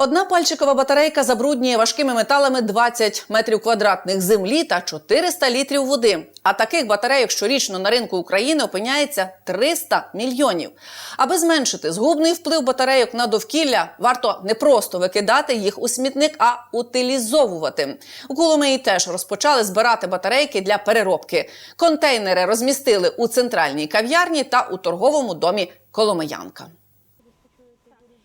Одна пальчикова батарейка забруднює важкими металами 20 метрів квадратних землі та 400 літрів води. А таких батарейок щорічно на ринку України опиняється 300 мільйонів. Аби зменшити згубний вплив батарейок на довкілля, варто не просто викидати їх у смітник, а утилізовувати. У Коломиї теж розпочали збирати батарейки для переробки. Контейнери розмістили у центральній кав'ярні та у торговому домі Коломиянка.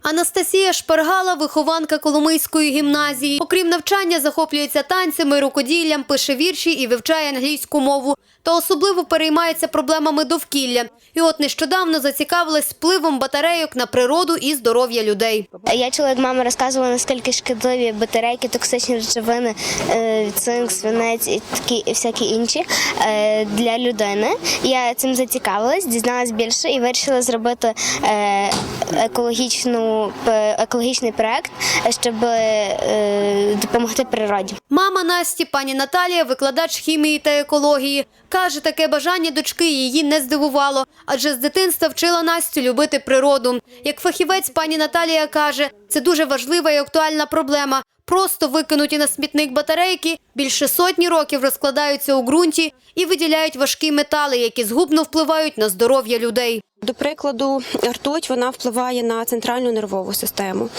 Анастасія Шпаргала, вихованка Коломийської гімназії. Окрім навчання, захоплюється танцями, рукоділлям, пише вірші і вивчає англійську мову. Та особливо переймається проблемами довкілля. І от нещодавно зацікавилась впливом батарейок на природу і здоров'я людей. Я чула, як мама розказувала, наскільки шкідливі батарейки, токсичні речовини, е, цинк, свинець і такі і всякі інші е, для людини. Я цим зацікавилась, дізналась більше і вирішила зробити е, екологічну екологічний проект, щоб е, допомогти природі. Мама Насті, пані Наталія, викладач хімії та екології. Каже, таке бажання дочки її не здивувало, адже з дитинства вчила Настю любити природу. Як фахівець, пані Наталія каже, це дуже важлива і актуальна проблема. Просто викинуті на смітник батарейки більше сотні років розкладаються у ґрунті і виділяють важкі метали, які згубно впливають на здоров'я людей. До прикладу, ртуть вона впливає на центральну нервову систему,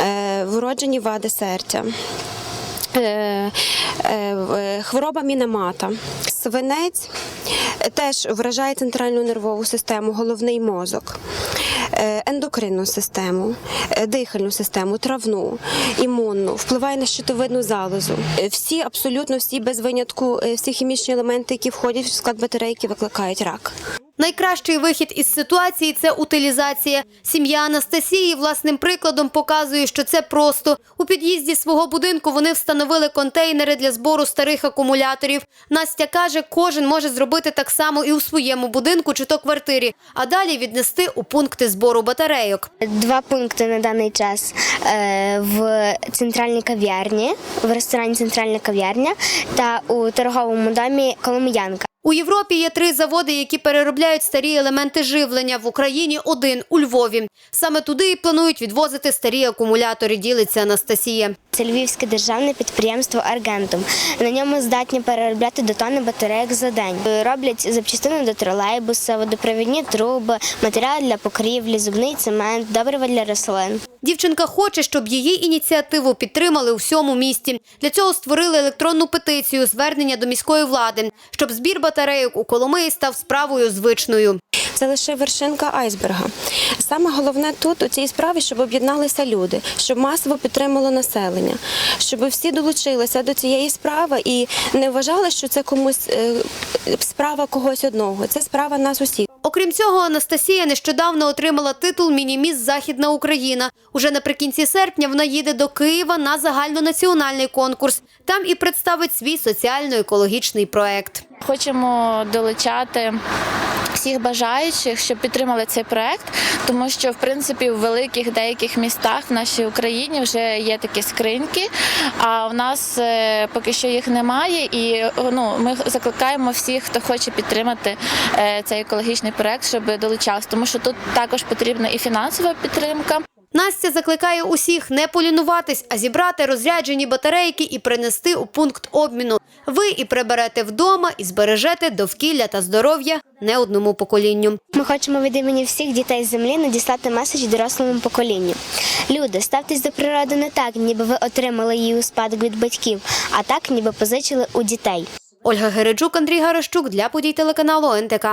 е, вроджені вади серця. е, е, Хвороба мінемата, свинець теж вражає центральну нервову систему, головний мозок, ендокринну систему, е, дихальну систему, травну, імунну, впливає на щитовидну залозу. Е, Всі, абсолютно всі без винятку, е, всі хімічні елементи, які входять в склад батарейки, викликають рак. Найкращий вихід із ситуації це утилізація. Сім'я Анастасії власним прикладом показує, що це просто. У під'їзді свого будинку вони встановили контейнери для збору старих акумуляторів. Настя каже, кожен може зробити так само і у своєму будинку чи то квартирі, а далі віднести у пункти збору батарейок. Два пункти на даний час е, в центральній кав'ярні, в ресторані Центральна кав'ярня та у торговому домі Коломиянка. У Європі є три заводи, які переробляють старі елементи живлення. В Україні один у Львові. Саме туди і планують відвозити старі акумулятори. Ділиться Анастасія. Це львівське державне підприємство Аргентум. На ньому здатні переробляти до тонни батарейок за день. Роблять запчастини до тролейбуса, водопровідні труби, матеріали для покрівлі, зубний цемент, добрива для рослин. Дівчинка хоче, щоб її ініціативу підтримали у всьому місті. Для цього створили електронну петицію звернення до міської влади, щоб збір батарейок у Коломиї став справою звичною. Це лише вершинка айсберга. Саме головне тут у цій справі, щоб об'єдналися люди, щоб масово підтримало населення, щоб всі долучилися до цієї справи і не вважали, що це комусь е, справа когось одного. Це справа нас усіх. Окрім цього, Анастасія нещодавно отримала титул Мініміс Західна Україна. Уже наприкінці серпня вона їде до Києва на загальнонаціональний конкурс. Там і представить свій соціально-екологічний проект. Хочемо долучати всіх бажаючих, щоб підтримали цей проект, тому що в принципі в великих деяких містах в нашій Україні вже є такі скриньки, а в нас е, поки що їх немає. І ну ми закликаємо всіх, хто хоче підтримати е, цей екологічний проект, щоб долучався, тому що тут також потрібна і фінансова підтримка. Настя закликає усіх не полінуватись, а зібрати розряджені батарейки і принести у пункт обміну. Ви і приберете вдома, і збережете довкілля та здоров'я не одному поколінню. Ми хочемо від імені всіх дітей землі надіслати меседж дорослому поколінню. Люди, ставтесь до природи не так, ніби ви отримали її у спадок від батьків, а так, ніби позичили у дітей. Ольга Гереджук, Андрій Гарашчук для подій телеканалу НТК.